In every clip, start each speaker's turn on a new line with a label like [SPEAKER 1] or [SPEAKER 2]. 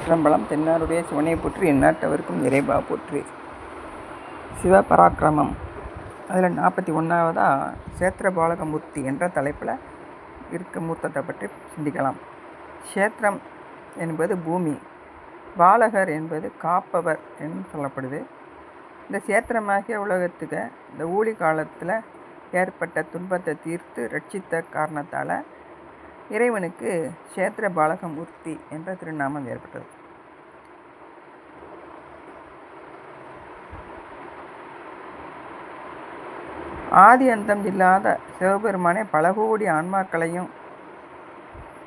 [SPEAKER 1] சிற்றம்பலம் தென்னாருடைய சிவனை போற்றி எந்நாட்டவருக்கும் இறைவா போற்றி. சிவபராக்கிரமம். அதில் நாற்பத்தி ஒன்றாவதாக சேத்திரபாலகமூர்த்தி என்ற தலைப்பில் இருக்க மூர்த்தத்தை பற்றி சிந்திக்கலாம். க்ஷேத்திரம் என்பது பூமி பாலகர் என்பது காப்பவர் என்று சொல்லப்படுது. இந்த சேத்திரமாகிய உலகத்துக்கு இந்த ஊழி காலத்தில் ஏற்பட்ட துன்பத்தை தீர்த்து ரட்சித்த காரணத்தால் இறைவனுக்கு க்ஷேத்திர பாலகமூர்த்தி என்ற திருநாமம் ஏற்பட்டது. ஆதி அந்தம் இல்லாத சிவபெருமானே பல கோடி ஆன்மாக்களையும்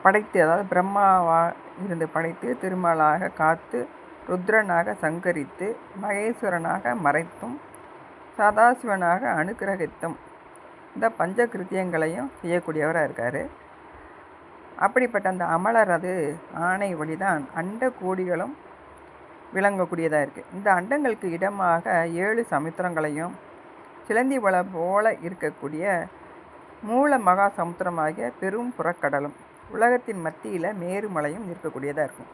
[SPEAKER 1] படைத்து அதாவது பிரம்மாவாக இருந்து படைத்து திருமாலாக காத்து ருத்ரனாக சங்கரித்து மகேஸ்வரனாக மறைத்தும் சதாசிவனாக அனுக்கிரகித்தும் இந்த பஞ்ச கிருத்தியங்களையும் செய்யக்கூடியவராக இருக்கார். அப்படிப்பட்ட அந்த அமலர் அது ஆணை வழிதான் அண்ட கோடிகளும் விளங்கக்கூடியதாக இருக்குது இந்த அண்டங்களுக்கு இடமாக ஏழு சமுத்திரங்களையும் சிலந்தி வள போல இருக்கக்கூடிய மூல மகா சமுத்திரமாகிய பெரும் புறக்கடலும் உலகத்தின் மத்தியில் மேருமலையும் இருக்கக்கூடியதாக இருக்கும்.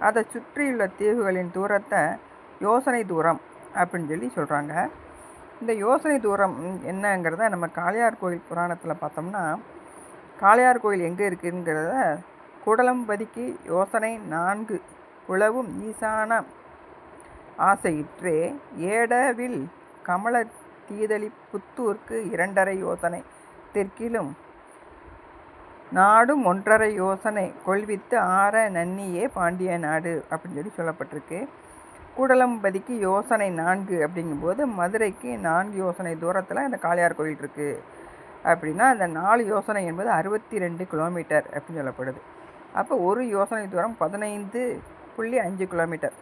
[SPEAKER 1] அதை சுற்றியுள்ள தீவுகளின் தூரத்தை யோசனை தூரம் அப்படின்னு சொல்லி சொல்கிறாங்க இந்த யோசனை தூரம் என்னங்கிறத நம்ம காளையார் கோயில் புராணத்தில் பார்த்தோம்னா காளையார் கோயில் எங்கே இருக்குங்கிறத குடலம்பதிக்கு யோசனை நான்கு. குளவும் ஈசான ஆசையிற்றே ஏடவில் கமல தீதளி புத்தூர்க்கு இரண்டரை யோசனை. தெற்கிலும் நாடும் ஒன்றரை யோசனை. கொள்வித்து ஆற நன்னியே பாண்டிய நாடு அப்படின்னு சொல்லி சொல்லப்பட்டிருக்கு. கூடலம்பதிக்கு யோசனை நான்கு அப்படிங்கும்போது மதுரைக்கு நான்கு யோசனை தூரத்தில் இந்த காளையார் கோயில் இருக்குது அப்படின்னா அந்த நாலு யோசனை என்பது அறுபத்தி ரெண்டு கிலோமீட்டர் அப்படின்னு சொல்லப்படுது. அப்போ ஒரு யோசனை தூரம் பதினைந்து புள்ளி அஞ்சு கிலோமீட்டர்.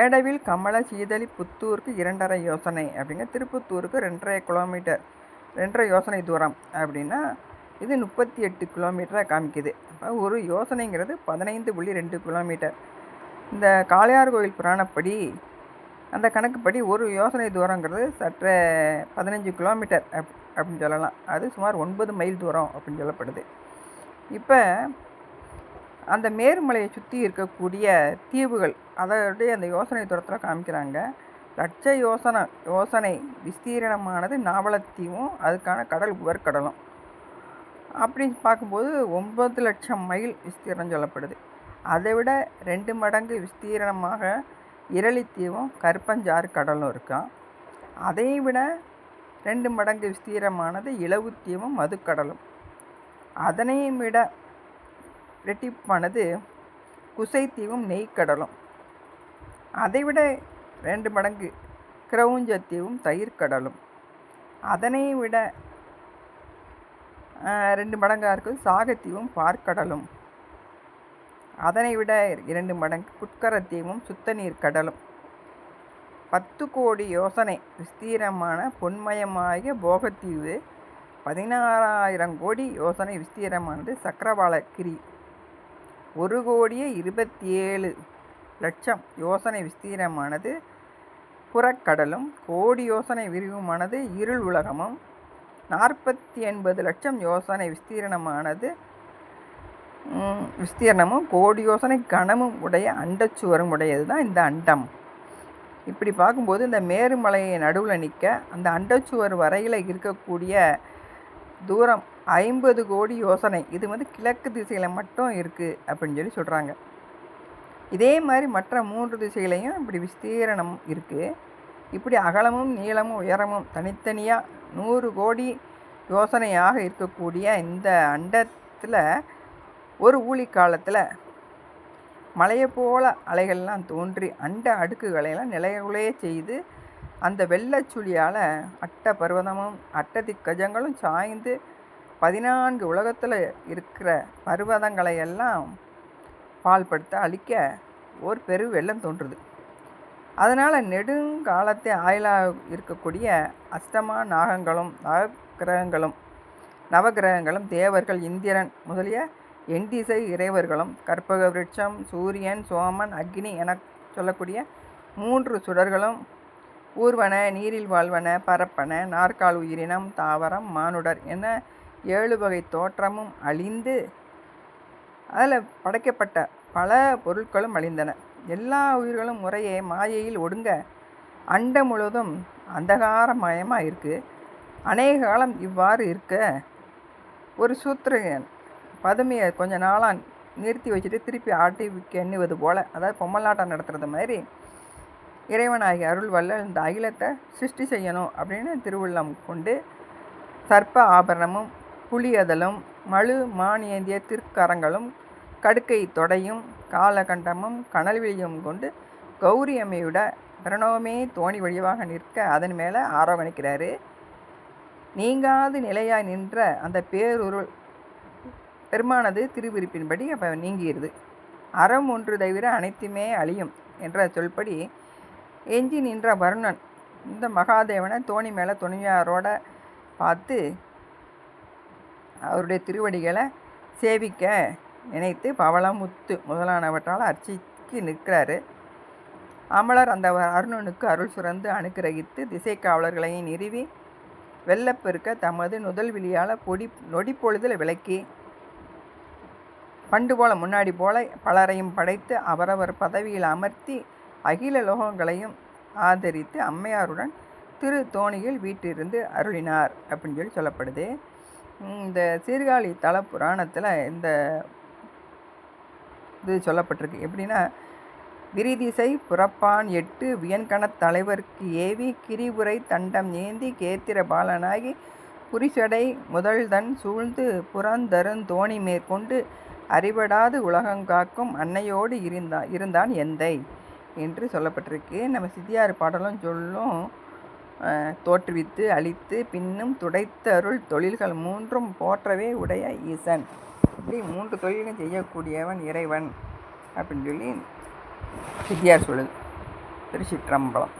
[SPEAKER 1] ஏடவில் கமல சீதளி புத்தூருக்கு இரண்டரை யோசனை அப்படிங்க திருப்பத்தூருக்கு ரெண்டரை கிலோமீட்டர் ரெண்டரை யோசனை தூரம் அப்படின்னா இது முப்பத்தி எட்டு கிலோமீட்டராக காமிக்குது. அப்போ ஒரு யோசனைங்கிறது பதினைந்து புள்ளி ரெண்டு கிலோமீட்டர். இந்த காளையார் கோயில் புராணப்படி அந்த கணக்குப்படி ஒரு யோசனை தூரங்கிறது சற்று பதினஞ்சு கிலோமீட்டர் அப் அப்படின்னு சொல்லலாம். அது சுமார் ஒன்பது மைல் தூரம் அப்படின்னு சொல்லப்படுது. இப்போ அந்த மேருமலையை சுற்றி இருக்கக்கூடிய தீவுகள் அதோடைய அந்த யோசனை தூரத்தில் காமிக்கிறாங்க. லட்ச யோசனை யோசனை விஸ்தீரணமானது நாவலத்தீவும் அதுக்கான கடல் உவர்கடலும். அப்படின்னு பார்க்கும்போது ஒன்பது லட்சம் மைல் விஸ்தீரணம் சொல்லப்படுது. அதை விட ரெண்டு மடங்கு விஸ்தீரணமாக இரளித்தீவும் கருப்பஞ்சாறு கடலும் இருக்கும் அதை விட ரெண்டு மடங்கு விஸ்தீரமானது இளவுத்தீவும் மதுக்கடலும். அதனையும் விட ரெட்டிப்பானது குசைத்தீவும் நெய்க்கடலும். அதைவிட ரெண்டு மடங்கு கிரவுஞ்சத்தீவும் தயிர்கடலும் அதனை விட ரெண்டு மடங்காக இருக்குது சாகத்தீவும் பார்க்கடலும். அதனை விட இரண்டு மடங்கு புட்கரத்தீவும் சுத்த நீர் கடலும். பத்து கோடி யோசனை. விஸ்தீரமான பொன்மயமாகிய போகத்தீவு. பதினாறாயிரம் கோடி யோசனை விஸ்தீரமானது சக்கரவாளக்கிரி ஒரு கோடியே இருபத்தி ஏழு லட்சம் யோசனை விஸ்தீரமானது புறக்கடலும். கோடி யோசனை விரிவுமானது இருள் உலகமும். நாற்பத்தி எண்பது லட்சம் யோசனை விஸ்தீரணமானது விஸ்தீர்ணமும் கோடி யோசனை கனமும் உடைய அண்டச்சுவரும் உடையது தான் இந்த அண்டம். இப்படி பார்க்கும்போது இந்த மேருமலையை நடுவில் நிற்க அந்த அண்டச்சுவர் வரையில் இருக்கக்கூடிய தூரம் ஐம்பது கோடி யோசனை. இது வந்து கிழக்கு திசையில் மட்டும் இருக்குது அப்படின்னு சொல்லி சொல்கிறாங்க இதே மாதிரி மற்ற மூன்று திசைகளையும் இப்படி விஸ்தீரணம் இருக்குது இப்படி அகலமும் நீளமும் உயரமும் தனித்தனியாக நூறு கோடி யோசனையாக இருக்கக்கூடிய இந்த அண்டத்தில் ஒரு ஊழி காலத்தில் மலையை போல அலைகள்லாம் தோன்றி அண்ட அடுக்குகளையெல்லாம் நிலையுலைய செய்து அந்த வெள்ளச்சுழியால் அட்ட பர்வதமும் அட்டதிக்கஜங்களும் சாய்ந்து பதினான்கு உலகத்தில் இருக்கிற பர்வதங்களை எல்லாம் பால்படுத்த அழிக்க ஒரு பெரு வெள்ளம் தோன்றுது. அதனால் நெடுங்காலத்தை ஆயுளாக இருக்கக்கூடிய அஷ்டமா நாகங்களும் நவகிரகங்களும் நவகிரகங்களும் தேவர்கள் இந்திரன் முதலிய எண்டிசை இறைவர்களும் கற்பக விருட்சம் சூரியன் சோமன் அக்னி என சொல்லக்கூடிய மூன்று சுடர்களும் ஊர்வன நீரில் வாழ்வன பரப்பன நாற்கால் உயிரினம் தாவரம் மானுடர் என ஏழு வகை தோற்றமும் அழிந்து அதில் படைக்கப்பட்ட பல பொருட்களும் அழிந்தன. எல்லா உயிர்களும் முறையே மாயையில் ஒடுங்க அண்டம் முழுவதும் அந்தகாரமயமாக இருக்குது அநேக காலம் இவ்வாறு இருக்க ஒரு சூத்திரன் பதுமையை கொஞ்ச நாளாக நிறுத்தி வச்சுட்டு திருப்பி ஆட்டி எண்ணுவது போல் அதாவது பொம்மலாட்டம் நடத்துறது மாதிரி இறைவனாகி அருள் வல்லல் இந்த அகிலத்தை சிருஷ்டி செய்யணும் அப்படின்னு திருவுள்ளம் கொண்டு சர்ப்ப ஆபரணமும் புளியதலும் மழு மானியந்திய திருக்கரங்களும் கடுக்கை தொடையும் காலகண்டமும் கனல்விழியும் கொண்டு கௌரி அம்மையோட பிரணவமே தோணி வழிவாக நிற்க அதன் மேலே ஆரோகணிக்கிறாரு. நீங்காது நிலையாய் நின்ற அந்த பேருருள் பெருமானது திருவிருப்பின்படி அப்போ நீங்கிடுது அறம் ஒன்று தவிர அனைத்துமே அழியும் என்ற சொல்படி எஞ்சி நின்ற வருணன் இந்த மகாதேவனை தோணி மேலே துணியாரோட பார்த்து அவருடைய திருவடிகளை சேவிக்க நினைத்து பவளம் முத்து முதலானவற்றால் அர்ச்சிக்கு நிற்கிறாரு. அமலர் அந்த அருணனுக்கு அருள் சுரந்து அனுக்கிரகித்து திசை காவலர்களையும் நிறுவி வெள்ளப்பெருக்க தமது நுதல் விழியால் பொடி நொடிப்பொழுதில் விளக்கி பண்டு போல முன்னாடி போல பலரையும் படைத்து அவரவர் பதவியில் அமர்த்தி அகில லோகங்களையும் ஆதரித்து அம்மையாருடன் திரு தோணியில் வீட்டிலிருந்து அருளினார் அப்படின்னு சொல்லி சொல்லப்படுது. இந்த சீர்காழி தல புராணத்தில் இந்த இது சொல்லப்பட்டிருக்கு. எப்படின்னா விரிதிசை புறப்பான் எட்டு வியன்கணத் தலைவர்க்கு ஏவி கிரிபுரை தண்டம் ஏந்தி கேத்திர பாலனாகி புரிசடை முதல்தன் சூழ்ந்து புறந்தருந்தோணி மேற்கொண்டு அறிபடாது உலகங்காக்கும் அன்னையோடு இருந்தா இருந்தான் எந்தை? என்று சொல்லப்பட்டிருக்கு. நம்ம சித்தியார் பாடலும் சொல்லும் தோற்றுவித்து அழித்து பின்னும் துடைத்த அருள் தொழில்கள் மூன்றும் போற்றவே உடைய ஈசன். இப்படி மூன்று தொழிலும் செய்யக்கூடியவன் இறைவன் அப்படின்னு சொல்லி சித்தியார் சொல்லுது. திருச்சிற்றம்பலம்.